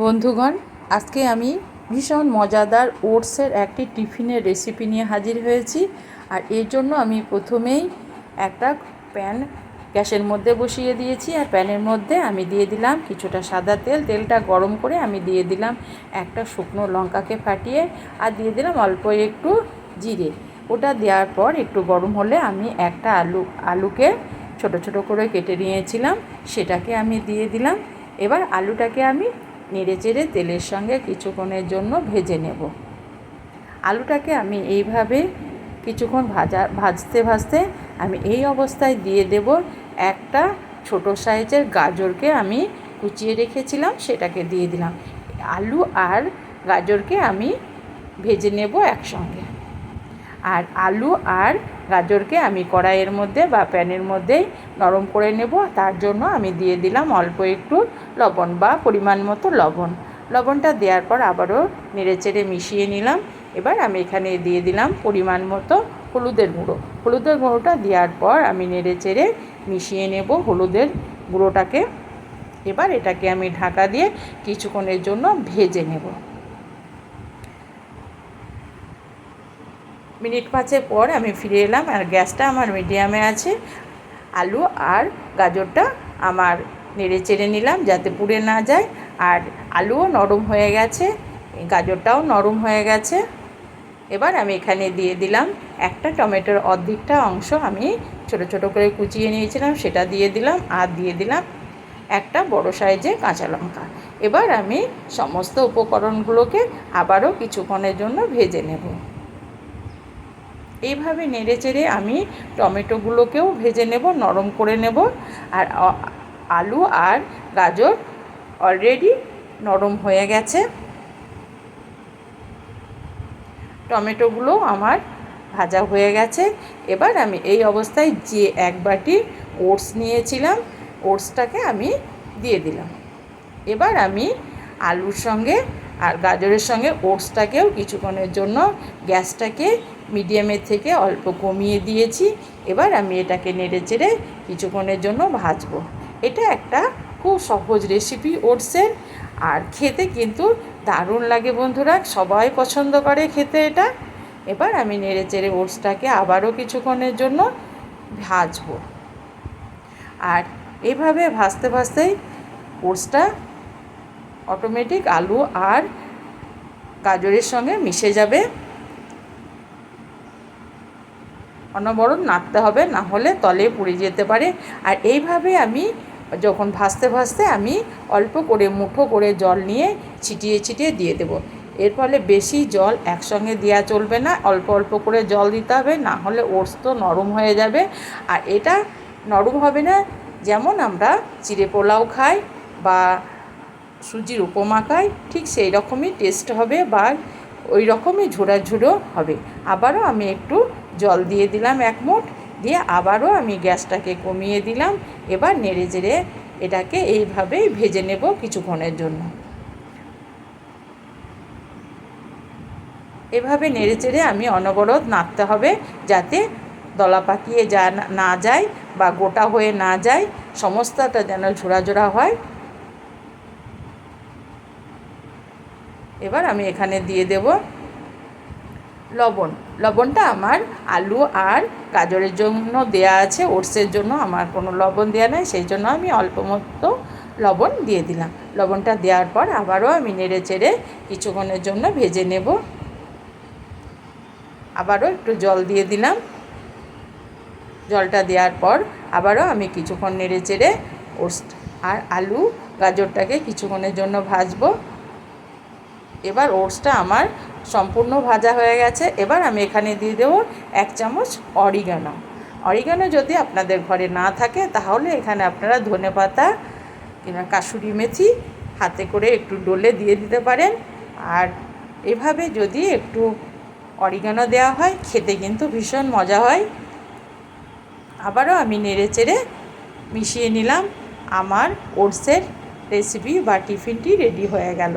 বন্ধুগণ, আজকে আমি ভীষণ মজাদার ওটসের একটি টিফিনের রেসিপি নিয়ে হাজির হয়েছি আর এর জন্য আমি প্রথমেই একটা প্যান গ্যাসের মধ্যে বসিয়ে দিয়েছি আর প্যানের মধ্যে আমি দিয়ে দিলাম কিছুটা সাদা তেল, তেলটা গরম করে আমি দিয়ে দিলাম একটা শুকনো লঙ্কাকে ফাটিয়ে আর দিয়ে দিলাম অল্প একটু জিরে। ওটা দেওয়ার পর একটু গরম হলে আমি একটা আলু, আলুকে ছোট ছোট করে কেটে নিয়েছিলাম, সেটাকে আমি দিয়ে দিলাম। এবার আলুটাকে আমি নেড়ে চেড়ে তেলের সঙ্গে কিছুক্ষণের জন্য ভেজে নেব। আলুটাকে আমি এইভাবে কিছুক্ষণ ভাজা, ভাজতে ভাজতে আমি এই অবস্থায় দিয়ে দেব। একটা ছোট সাইজের গাজরকে আমি কুচিয়ে রেখেছিলাম, সেটাকে দিয়ে দিলাম। আলু আর গাজরকে আমি ভেজে নেব একসঙ্গে। আর আলু আর গাজরকে আমি কড়াইয়ের মধ্যে বা প্যানের মধ্যে নরম করে নেব। তার জন্য আমি দিয়ে দিলাম অল্প একটু লবণ বা পরিমাণ মতো লবণ। লবণটা দেওয়ার পর আবারও নেড়ে চেড়ে মিশিয়ে নিলাম। এবার আমি এখানে দিয়ে দিলাম পরিমাণ মতো হলুদের গুঁড়ো। হলুদের গুঁড়োটা দেওয়ার পর আমি নেড়ে চেড়ে মিশিয়ে নেব হলুদের গুঁড়োটাকে। এবার এটাকে আমি ঢাকা দিয়ে কিছুক্ষণের জন্য ভেজে নেব। মিনিট পাঁচের পর আমি ফিরে এলাম আর গ্যাসটা আমার মিডিয়ামে আছে, আলু আর গাজরটা আমার নেড়ে চেড়ে নিলাম যাতে পুড়ে না যায়। আর আলুও নরম হয়ে গেছে, গাজরটাও নরম হয়ে গেছে। এবার আমি এখানে দিয়ে দিলাম একটা টমেটোর অর্ধেকটা অংশ আমি ছোট ছোট করে কুচিয়ে নিয়েছিলাম, সেটা দিয়ে দিলাম আর দিয়ে দিলাম একটা বড় সাইজে কাঁচা লঙ্কা। এবার আমি সমস্ত উপকরণগুলোকে আবারও কিছুক্ষণের জন্য ভেজে নেব। এইভাবে নেড়ে চেড়ে আমি টমেটোগুলোকেও ভেজে নেব, নরম করে নেব। আর আলু আর গাজর অলরেডি নরম হয়ে গেছে। টমেটোগুলো আমার ভাজা হয়ে গেছে। এবার আমি এই অবস্থায় যে এক বাটি ওটস নিয়েছিলাম, ওটসটাকে আমি দিয়ে দিলাম। এবার আমি আলুর সঙ্গে আর গাজরের সঙ্গে ওটসটাকেও কিছুক্ষণের জন্য গ্যাসটাকে মিডিয়ামের থেকে অল্প কমিয়ে দিয়েছি। এবার আমি এটাকে নেড়ে চেড়ে কিছুক্ষণের জন্য ভাজবো। এটা একটা খুব সহজ রেসিপি ওটসের। আর খেতে কিন্তু দারুণ লাগে বন্ধুরা, সবাই পছন্দ করে খেতে এটা। এবার আমি নেড়ে চেড়ে ওটসটাকে আবারও কিছুক্ষণের জন্য ভাজবো। আর এভাবে ভাজতে ভাজতেই ওটসটা অটোমেটিক আলু আর গাজরের সঙ্গে মিশে যাবে। অনবরত নাড়তে হবে, না হলে তলে পুড়ে যেতে পারে। আর এইভাবে আমি যখন ভাজতে ভাজতে আমি অল্প করে মুঠো করে জল নিয়ে ছিটিয়ে ছিটিয়ে দিয়ে দেবো। এর ফলে বেশি জল একসঙ্গে দেওয়া চলবে না, অল্প অল্প করে জল দিতে হবে, না হলে ওটস তো নরম হয়ে যাবে। আর এটা নরম হবে না, যেমন আমরা চিড়ে পোলাও খাই বা সুজির উপমা খাই, ঠিক সেই রকমই টেস্ট হবে বা ওই রকমই ঝোড়াঝুড়ো হবে। আবারও আমি একটু জল দিয়ে দিলাম এক মুঠ, দিয়ে আবারও আমি গ্যাসটাকে কমিয়ে দিলাম। এবার নেড়ে চেড়ে এটাকে এইভাবেই ভেজে নেব কিছুক্ষণের জন্য। এভাবে নেড়ে চেড়ে আমি অনবরত নাড়তে হবে যাতে দলা পাকিয়ে যা না যায় বা গোটা হয়ে না যায়, সমস্তটা যেন ঝোড়া ঝোড়া হয়। এবার আমি এখানে দিয়ে দেব লবণ। লবণটা আমার আলু আর গাজরের জন্য দেয়া আছে, ওটসের জন্য আমার কোনো লবণ দেওয়া নাই, সেই জন্য আমি অল্প মতো লবণ দিয়ে দিলাম। লবণটা দেওয়ার পর আবারও আমি নেড়ে চেড়ে কিছুক্ষণের জন্য ভেজে নেব। আবারও একটু জল দিয়ে দিলাম। জলটা দেওয়ার পর আবারও আমি কিছুক্ষণ নেড়ে চেড়ে ওটস আর আলু গাজরটাকে কিছুক্ষণের জন্য ভাজবো। এবার ওটসটা আমার সম্পূর্ণ ভাজা হয়ে গেছে। এবার আমি এখানে দিয়ে দেবো এক চামচ অরিগানো। অরিগানো যদি আপনাদের ঘরে না থাকে, তাহলে এখানে আপনারা ধনে পাতা কিংবা কাসুরি মেথি হাতে করে একটু ডোলে দিয়ে দিতে পারেন। আর এভাবে যদি একটু অরিগানো দেওয়া হয়, খেতে কিন্তু ভীষণ মজা হয়। আবারও আমি নেড়ে চেড়ে মিশিয়ে নিলাম। আমার ওটসের রেসিপি বা টিফিনটি রেডি হয়ে গেল।